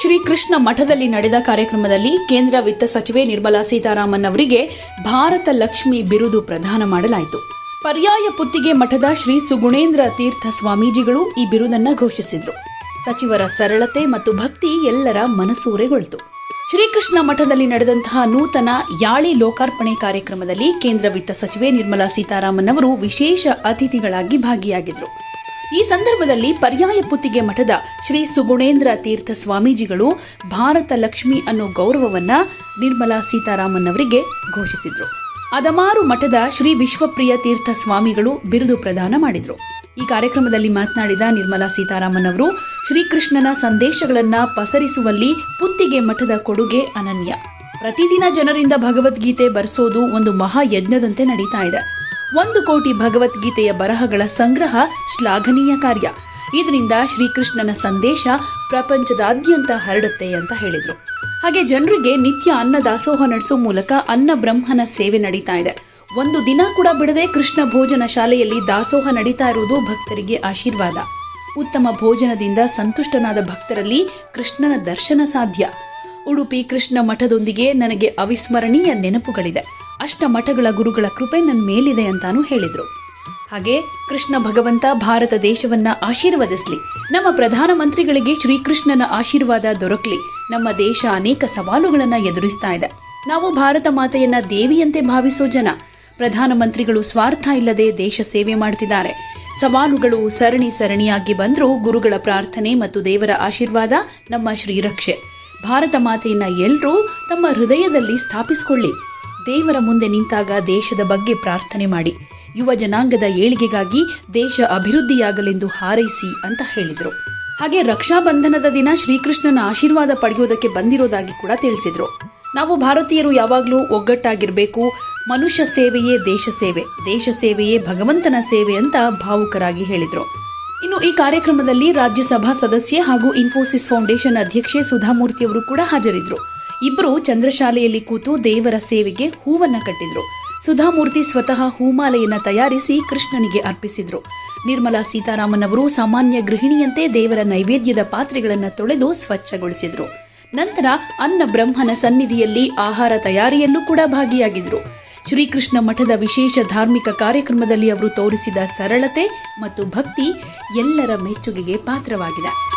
ಶ್ರೀಕೃಷ್ಣ ಮಠದಲ್ಲಿ ನಡೆದ ಕಾರ್ಯಕ್ರಮದಲ್ಲಿ ಕೇಂದ್ರ ವಿತ್ತ ಸಚಿವೆ ನಿರ್ಮಲಾ ಸೀತಾರಾಮನ್ ಅವರಿಗೆ ಭಾರತ ಲಕ್ಷ್ಮಿ ಬಿರುದು ಪ್ರದಾನ ಮಾಡಲಾಯಿತು. ಪರ್ಯಾಯ ಪುತ್ತಿಗೆ ಮಠದ ಶ್ರೀ ಸುಗುಣೇಂದ್ರ ತೀರ್ಥ ಸ್ವಾಮೀಜಿಗಳು ಈ ಬಿರುದನ್ನ ಘೋಷಿಸಿದ್ರು. ಸಚಿವರ ಸರಳತೆ ಮತ್ತು ಭಕ್ತಿ ಎಲ್ಲರ ಮನಸೂರೆಗೊಳಿತು ಶ್ರೀಕೃಷ್ಣ ಮಠದಲ್ಲಿ ನಡೆದಂತಹ ನೂತನ ಯಾಳಿ ಲೋಕಾರ್ಪಣೆ ಕಾರ್ಯಕ್ರಮದಲ್ಲಿ ಕೇಂದ್ರ ವಿತ್ತ ಸಚಿವೆ ನಿರ್ಮಲಾ ಸೀತಾರಾಮನ್ ಅವರು ವಿಶೇಷ ಅತಿಥಿಗಳಾಗಿ ಭಾಗಿಯಾಗಿದ್ರು. ಈ ಸಂದರ್ಭದಲ್ಲಿ ಪರ್ಯಾಯ ಪುತ್ತಿಗೆ ಮಠದ ಶ್ರೀ ಸುಗುಣೇಂದ್ರ ತೀರ್ಥ ಸ್ವಾಮೀಜಿಗಳು ಭಾರತ ಲಕ್ಷ್ಮಿ ಅನ್ನೋ ಗೌರವವನ್ನ ನಿರ್ಮಲಾ ಸೀತಾರಾಮನ್ ಅವರಿಗೆ ಘೋಷಿಸಿದ್ರು. ಅದಮಾರು ಮಠದ ಶ್ರೀ ವಿಶ್ವಪ್ರಿಯ ತೀರ್ಥ ಸ್ವಾಮಿಗಳು ಬಿರುದು ಪ್ರದಾನ ಮಾಡಿದ್ರು. ಈ ಕಾರ್ಯಕ್ರಮದಲ್ಲಿ ಮಾತನಾಡಿದ ನಿರ್ಮಲಾ ಸೀತಾರಾಮನ್ ಅವರು, ಶ್ರೀಕೃಷ್ಣನ ಸಂದೇಶಗಳನ್ನ ಪಸರಿಸುವಲ್ಲಿ ಪುತ್ತಿಗೆ ಮಠದ ಕೊಡುಗೆ ಅನನ್ಯ. ಪ್ರತಿದಿನ ಜನರಿಂದ ಭಗವದ್ಗೀತೆ ಬರೆಸೋದು ಒಂದು ಮಹಾಯಜ್ಞದಂತೆ ನಡೀತಾ ಇದೆ. ಒಂದು ಕೋಟಿ ಭಗವದ್ಗೀತೆಯ ಬರಹಗಳ ಸಂಗ್ರಹ ಶ್ಲಾಘನೀಯ ಕಾರ್ಯ. ಇದರಿಂದ ಶ್ರೀಕೃಷ್ಣನ ಸಂದೇಶ ಪ್ರಪಂಚದಾದ್ಯಂತ ಹರಡುತ್ತೆ ಅಂತ ಹೇಳಿದ್ರು. ಹಾಗೆ ಜನರಿಗೆ ನಿತ್ಯ ಅನ್ನ ದಾಸೋಹ ನಡೆಸೋ ಮೂಲಕ ಅನ್ನ ಬ್ರಹ್ಮನ ಸೇವೆ ನಡೀತಾ ಇದೆ. ಒಂದು ದಿನ ಕೂಡ ಬಿಡದೆ ಕೃಷ್ಣ ಭೋಜನ ಶಾಲೆಯಲ್ಲಿ ದಾಸೋಹ ನಡೀತಾ ಇರುವುದು ಭಕ್ತರಿಗೆ ಆಶೀರ್ವಾದ. ಉತ್ತಮ ಭೋಜನದಿಂದ ಸಂತುಷ್ಟನಾದ ಭಕ್ತರಲ್ಲಿ ಕೃಷ್ಣನ ದರ್ಶನ ಸಾಧ್ಯ. ಉಡುಪಿ ಕೃಷ್ಣ ಮಠದೊಂದಿಗೆ ನನಗೆ ಅವಿಸ್ಮರಣೀಯ ನೆನಪುಗಳಿದೆ. ಅಷ್ಟ ಮಠಗಳ ಗುರುಗಳ ಕೃಪೆ ನನ್ನ ಮೇಲಿದೆ ಅಂತಾನೂ ಹೇಳಿದ್ರು. ಹಾಗೆ ಕೃಷ್ಣ ಭಗವಂತ ಭಾರತ ದೇಶವನ್ನ ಆಶೀರ್ವದಿಸಲಿ. ನಮ್ಮ ಪ್ರಧಾನಮಂತ್ರಿಗಳಿಗೆ ಶ್ರೀಕೃಷ್ಣನ ಆಶೀರ್ವಾದ ದೊರಕಲಿ. ನಮ್ಮ ದೇಶ ಅನೇಕ ಸವಾಲುಗಳನ್ನು ಎದುರಿಸ್ತಾ ಇದೆ. ನಾವು ಭಾರತ ಮಾತೆಯನ್ನ ದೇವಿಯಂತೆ ಭಾವಿಸೋ ಜನ. ಪ್ರಧಾನಮಂತ್ರಿಗಳು ಸ್ವಾರ್ಥ ಇಲ್ಲದೆ ದೇಶ ಸೇವೆ ಮಾಡ್ತಿದ್ದಾರೆ. ಸವಾಲುಗಳು ಸರಣಿ ಸರಣಿಯಾಗಿ ಬಂದರೂ ಗುರುಗಳ ಪ್ರಾರ್ಥನೆ ಮತ್ತು ದೇವರ ಆಶೀರ್ವಾದ ನಮ್ಮ ಶ್ರೀರಕ್ಷೆ. ಭಾರತ ಮಾತೆಯನ್ನ ಎಲ್ಲರೂ ತಮ್ಮ ಹೃದಯದಲ್ಲಿ ಸ್ಥಾಪಿಸಿಕೊಳ್ಳಿ. ದೇವರ ಮುಂದೆ ನಿಂತಾಗ ದೇಶದ ಬಗ್ಗೆ ಪ್ರಾರ್ಥನೆ ಮಾಡಿ. ಯುವ ಜನಾಂಗದ ಏಳಿಗೆಗಾಗಿ ದೇಶ ಅಭಿವೃದ್ಧಿಯಾಗಲೆಂದು ಹಾರೈಸಿ ಅಂತ ಹೇಳಿದರು. ಹಾಗೆ ರಕ್ಷಾಬಂಧನದ ದಿನ ಶ್ರೀಕೃಷ್ಣನ ಆಶೀರ್ವಾದ ಪಡೆಯೋದಕ್ಕೆ ಬಂದಿರೋದಾಗಿ ಕೂಡ ತಿಳಿಸಿದ್ರು. ನಾವು ಭಾರತೀಯರು ಯಾವಾಗಲೂ ಒಗ್ಗಟ್ಟಾಗಿರಬೇಕು. ಮನುಷ್ಯ ಸೇವೆಯೇ ದೇಶ ಸೇವೆ, ದೇಶ ಸೇವೆಯೇ ಭಗವಂತನ ಸೇವೆ ಅಂತ ಭಾವುಕರಾಗಿ ಹೇಳಿದರು. ಇನ್ನು ಈ ಕಾರ್ಯಕ್ರಮದಲ್ಲಿ ರಾಜ್ಯಸಭಾ ಸದಸ್ಯೆ ಹಾಗೂ ಇನ್ಫೋಸಿಸ್ ಫೌಂಡೇಶನ್ ಅಧ್ಯಕ್ಷೆ ಸುಧಾಮೂರ್ತಿಯವರು ಕೂಡ ಹಾಜರಿದ್ರು. ಇಬ್ಬರು ಚಂದ್ರಶಾಲೆಯಲ್ಲಿ ಕೂತು ದೇವರ ಸೇವೆಗೆ ಹೂವನ್ನ ಕಟ್ಟಿದ್ರು. ಸುಧಾಮೂರ್ತಿ ಸ್ವತಃ ಹೂಮಾಲೆಯನ್ನ ತಯಾರಿಸಿ ಕೃಷ್ಣನಿಗೆ ಅರ್ಪಿಸಿದ್ರು. ನಿರ್ಮಲಾ ಸೀತಾರಾಮನ್ ಅವರು ಸಾಮಾನ್ಯ ಗೃಹಿಣಿಯಂತೆ ದೇವರ ನೈವೇದ್ಯದ ಪಾತ್ರೆಗಳನ್ನ ತೊಳೆದು ಸ್ವಚ್ಛಗೊಳಿಸಿದ್ರು. ನಂತರ ಅನ್ನ ಬ್ರಹ್ಮನ ಸನ್ನಿಧಿಯಲ್ಲಿ ಆಹಾರ ತಯಾರಿಯಲ್ಲೂ ಕೂಡ ಭಾಗಿಯಾಗಿದ್ರು. ಶ್ರೀಕೃಷ್ಣ ಮಠದ ವಿಶೇಷ ಧಾರ್ಮಿಕ ಕಾರ್ಯಕ್ರಮದಲ್ಲಿ ಅವರು ತೋರಿಸಿದ ಸರಳತೆ ಮತ್ತು ಭಕ್ತಿ ಎಲ್ಲರ ಮೆಚ್ಚುಗೆಗೆ ಪಾತ್ರವಾಗಿದೆ.